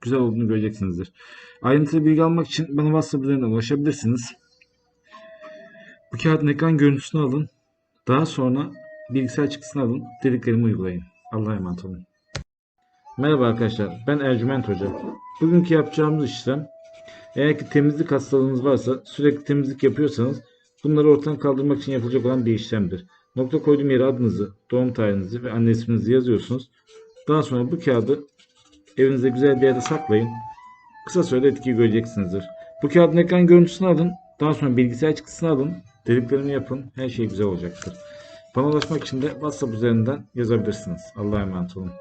güzel olduğunu göreceksinizdir. Ayrıntılı bilgi almak için bana WhatsApp üzerinden ulaşabilirsiniz. Bu kağıdın ekran görüntüsünü alın. Daha sonra bilgisayar çıktısını alın. Dediklerimi uygulayın. Allah'a emanet olun. Merhaba arkadaşlar. Ben Ercüment Hoca. Bugünkü yapacağımız işlem eğer ki temizlik hastalığınız varsa sürekli temizlik yapıyorsanız bunları ortadan kaldırmak için yapılacak olan bir işlemdir. Nokta koyduğum yere adınızı, doğum tarihinizi ve anne isminizi yazıyorsunuz. Daha sonra bu kağıdı evinizde güzel bir yerde saklayın. Kısa sürede etkiyi göreceksinizdir. Bu kağıdın ekran görüntüsünü alın. Daha sonra bilgisayar çıktısını alın. Dediklerimi yapın. Her şey güzel olacaktır. Bana ulaşmak için de WhatsApp üzerinden yazabilirsiniz. Allah'a emanet olun.